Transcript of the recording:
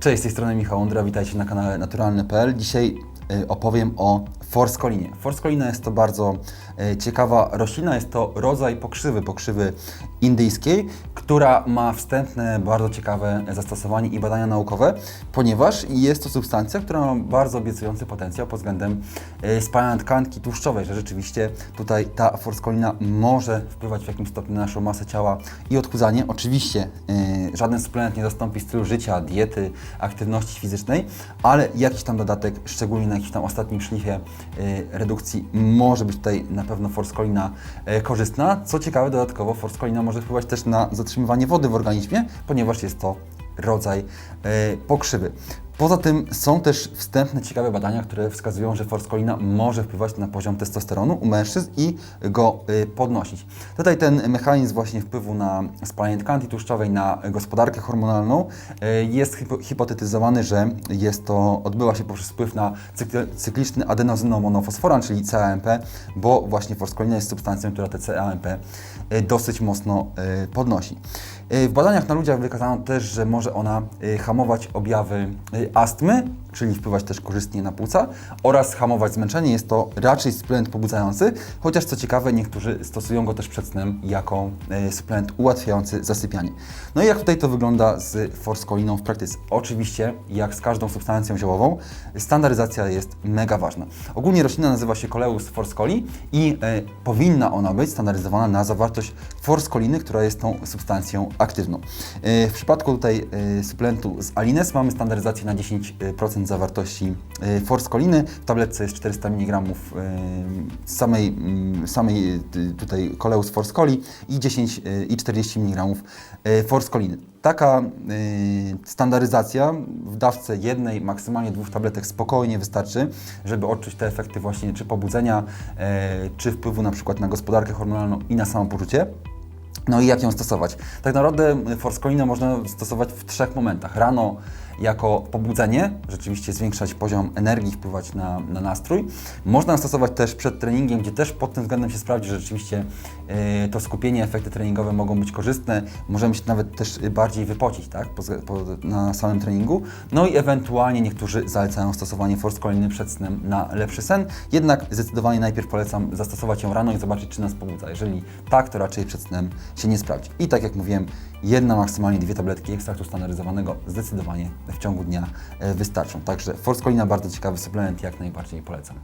Cześć, z tej strony Michał Ondra, witajcie na kanale naturalny.pl. Dzisiaj opowiem o forscolinie. Forscolina jest to bardzo y, ciekawa roślina, jest to rodzaj pokrzywy, pokrzywy indyjskiej, która ma wstępne, bardzo ciekawe zastosowanie i badania naukowe, ponieważ jest to substancja, która ma bardzo obiecujący potencjał pod względem y, spalania tkanki tłuszczowej, że rzeczywiście tutaj ta forscolina może wpływać w jakimś stopniu na naszą masę ciała i odchudzanie. Oczywiście y, żaden suplement nie zastąpi stylu życia, diety, aktywności fizycznej, ale jakiś tam dodatek, szczególnie na jakimś tam ostatnim szlifie y, redukcji, może być tutaj na pewno forskolina y, korzystna. Co ciekawe, dodatkowo forskolina może wpływać też na zatrzymywanie wody w organizmie, ponieważ jest to rodzaj y, pokrzywy. Poza tym są też wstępne, ciekawe badania, które wskazują, że forskolina może wpływać na poziom testosteronu u mężczyzn i go y, podnosić. Tutaj ten mechanizm właśnie wpływu na spalanie tkanki tłuszczowej, na gospodarkę hormonalną y, jest hipo hipotetyzowany, że jest to, odbywa się poprzez wpływ na cykl cykliczny adenozynomonofosforan, czyli CAMP, bo właśnie forskolina jest substancją, która te CAMP y, dosyć mocno podnosi. W badaniach na ludziach wykazano też, że może ona hamować objawy astmy, czyli wpływać też korzystnie na płuca oraz hamować zmęczenie. Jest to raczej suplement pobudzający, chociaż co ciekawe niektórzy stosują go też przed snem jako y, suplement ułatwiający zasypianie. No i jak tutaj to wygląda z forskoliną w praktyce? Oczywiście, jak z każdą substancją ziołową, standaryzacja jest mega ważna. Ogólnie roślina nazywa się Coleus forscoli i y, powinna ona być standaryzowana na zawartość forskoliny, która jest tą substancją aktywną. Y, W przypadku tutaj suplementu z Alines mamy standaryzację na 10% zawartości y, forskoliny. W tabletce jest 400 mg y, samej, mm, samej y, tutaj Coleus forscoli i 10 y, i 40 mg forskoliny. Taka standaryzacja w dawce jednej, maksymalnie dwóch tabletek spokojnie wystarczy, żeby odczuć te efekty właśnie czy pobudzenia, czy wpływu na przykład na gospodarkę hormonalną i na samopoczucie. No i jak ją stosować? Tak naprawdę forskolinę można stosować w trzech momentach. Rano jako pobudzenie, rzeczywiście zwiększać poziom energii, wpływać na, na nastrój. Można stosować też przed treningiem, gdzie też pod tym względem się sprawdzi, że rzeczywiście yy, to skupienie, efekty treningowe mogą być korzystne. Możemy się nawet też bardziej wypocić tak? po, po, na samym treningu. No i ewentualnie niektórzy zalecają stosowanie forskoliny przed snem na lepszy sen. Jednak zdecydowanie najpierw polecam zastosować ją rano i zobaczyć, czy nas pobudza. Jeżeli tak, to raczej przed snem się nie sprawdzi. I tak jak mówiłem, jedna, maksymalnie dwie tabletki ekstraktu standaryzowanego zdecydowanie w ciągu dnia e, wystarczą. Także forskolina bardzo ciekawy suplement, jak najbardziej polecam.